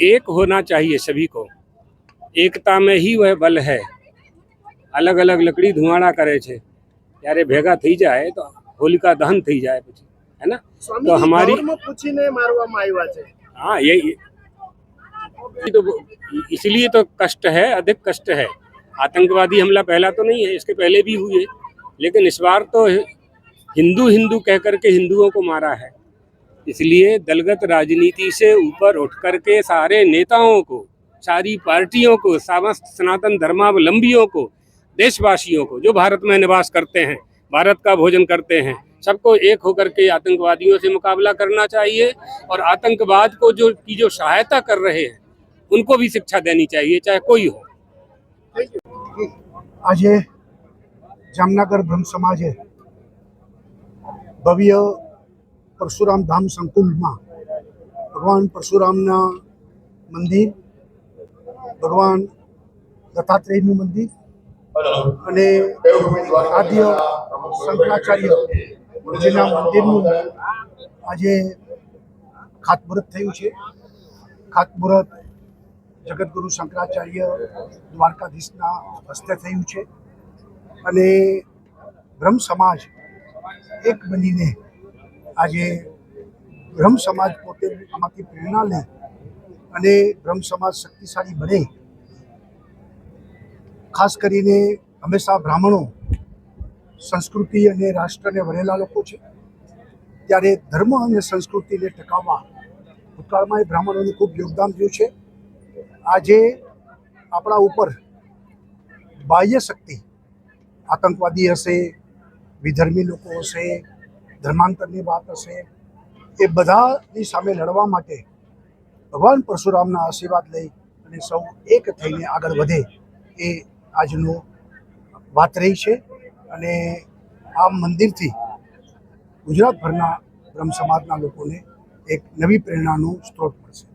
एक होना चाहिए सभी को એકતા में ही वह बल है અલગ અલગ લકડી ધુમાડા કરે છે ત્યારે ભેગા થઈ જાય તો હોલિકા દહન થઈ જાય પછી है ना સ્વામીજી હમારી- ધર્મ પૂછીને મારવામાં આવ્યા છે हाँ ये ये ये तो इसलिए तो कष्ट है अधिक कष्ट है आतंकवादी हमला पहला तो नहीं है इसके पहले भी हुए लेकिन इस बार तो हिंदू हिंदू कह करके हिंदुओं को मारा है इसलिए दलगत राजनीति से ऊपर उठ करके सारे नेताओं को, सारी पार्टियों को, समस्त सनातन धर्मावलंबियों को, देशवासियों को, जो भारत में निवास करते हैं, भारत का भोजन करते हैं, सबको एक होकर के आतंकवादियों से मुकाबला करना चाहिए और आतंकवाद को जो, की जो सहायता कर रहे हैं, उनको भी शिक्षा देनी चाहिए, चाहे कोई हो। आज जामनगर ब्रह्म समाज है। भव्य પરશુરામ ધામ સંકુલમાં ભગવાન પરશુરામના મંદિર, ભગવાન દત્તાત્રેયનું મંદિર અને આદ્ય શંકરાચાર્ય જેના મંદિરનું આજે ખાતમુહૂર્ત થયું છે. ખાતમુહૂર્ત જગતગુરુ શંકરાચાર્ય દ્વારકાધીશના હસ્તે થયું છે અને બ્રહ્મ સમાજ એક બનીને આજે બ્રહ્મ સમાજ પોતે આમાંથી પ્રેરણા લે અને બ્રહ્મ સમાજ શક્તિશાળી બને. ખાસ કરીને હંમેશા બ્રાહ્મણો સંસ્કૃતિ અને રાષ્ટ્રને વરેલા લોકો છે. ત્યારે ધર્મ અને સંસ્કૃતિને ટકાવવા ભૂતકાળમાં એ બ્રાહ્મણોનું ખૂબ યોગદાન રહ્યું છે. આજે આપણા ઉપર બાહ્ય શક્તિ આતંકવાદી હશે, વિધર્મી લોકો હશે ધર્માંતરની વાત હશે, એ બધાની સામે લડવા માટે ભગવાન પરશુરામના આશીર્વાદ લઈ અને સૌ એક થઈને આગળ વધે એ આજનો વાત રહી છે. અને આ મંદિરથી ગુજરાતભરના બ્રહ્મ સમાજના લોકોને એક નવી પ્રેરણાનું સ્ત્રોત મળશે.